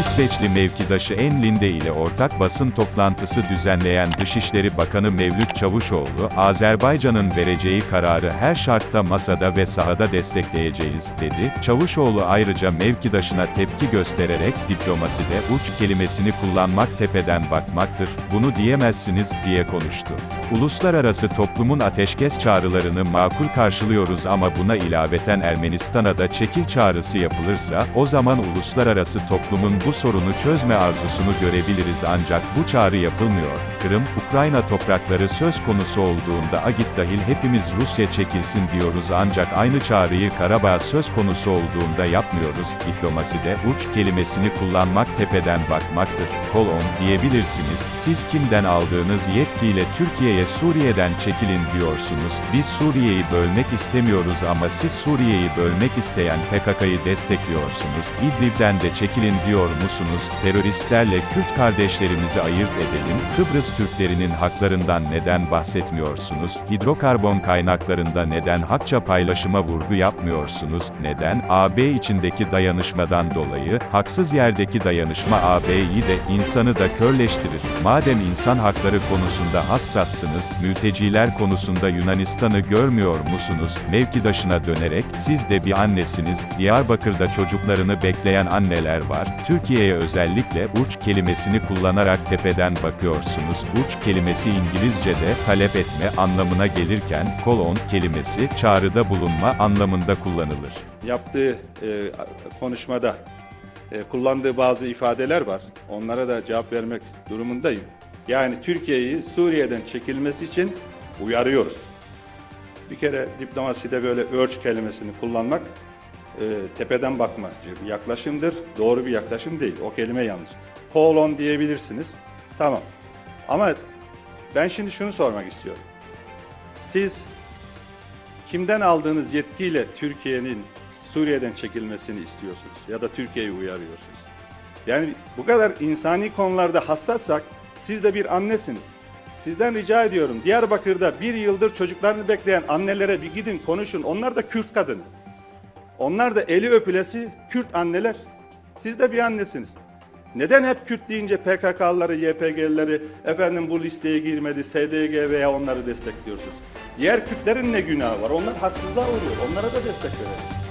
İsveçli mevkidaşı En Linde ile ortak basın toplantısı düzenleyen Dışişleri Bakanı Mevlüt Çavuşoğlu, Azerbaycan'ın vereceği kararı her şartta masada ve sahada destekleyeceğiz, dedi. Çavuşoğlu ayrıca mevkidaşına tepki göstererek, diplomaside uç kelimesini kullanmak tepeden bakmaktır, bunu diyemezsiniz, diye konuştu. Uluslararası toplumun ateşkes çağrılarını makul karşılıyoruz ama buna ilaveten Ermenistan'a da çekil çağrısı yapılırsa, o zaman uluslararası toplumun bu sorunu çözme arzusunu görebiliriz ancak bu çağrı yapılmıyor. Kırım, Ukrayna toprakları söz konusu olduğunda Agit dahil hepimiz Rusya çekilsin diyoruz ancak aynı çağrıyı Karabağ söz konusu olduğunda yapmıyoruz. Diplomaside uç kelimesini kullanmak tepeden bakmaktır. Kolon diyebilirsiniz. Siz kimden aldığınız yetkiyle Türkiye'ye Suriye'den çekilin diyorsunuz. Biz Suriye'yi bölmek istemiyoruz ama siz Suriye'yi bölmek isteyen PKK'yı destekliyorsunuz. İdlib'den de çekilin diyor musunuz? Teröristlerle Kürt kardeşlerimizi ayırt edelim. Kıbrıs Türklerinin haklarından neden bahsetmiyorsunuz? Hidrokarbon kaynaklarında neden hakça paylaşıma vurgu yapmıyorsunuz? Neden? AB içindeki dayanışmadan dolayı, haksız yerdeki dayanışma AB'yi de, insanı da körleştirir. Madem insan hakları konusunda hassassınız, mülteciler konusunda Yunanistan'ı görmüyor musunuz? Mevkidaşına dönerek, siz de bir annesiniz, Diyarbakır'da çocuklarını bekleyen anneler var. Türkiye'ye özellikle uç kelimesini kullanarak tepeden bakıyorsunuz. Uç kelimesi İngilizce'de talep etme anlamına gelirken, kolon kelimesi çağrıda bulunma anlamında kullanılır. yaptığı e, konuşmada e, kullandığı bazı ifadeler var. Onlara da cevap vermek durumundayım. Yani Türkiye'yi Suriye'den çekilmesi için uyarıyoruz. Bir kere diplomaside böyle ölç kelimesini kullanmak e, tepeden bakma bir yaklaşımdır. Doğru bir yaklaşım değil. O kelime yanlış. Kolon diyebilirsiniz. Tamam. Ama ben şimdi şunu sormak istiyorum. Siz kimden aldığınız yetkiyle Türkiye'nin Suriye'den çekilmesini istiyorsunuz ya da Türkiye'yi uyarıyorsunuz. Yani bu kadar insani konularda hassassak siz de bir annesiniz. Sizden rica ediyorum Diyarbakır'da bir yıldır çocuklarını bekleyen annelere bir gidin konuşun. Onlar da Kürt kadını. Onlar da eli öpülesi Kürt anneler. Siz de bir annesiniz. Neden hep Kürt deyince PKK'lıları, YPG'lileri efendim bu listeye girmedi, SDG veya onları destekliyorsunuz? Diğer Kürtlerin ne günahı var? Onlar haksızlığa uğruyor. Onlara da destek verelim.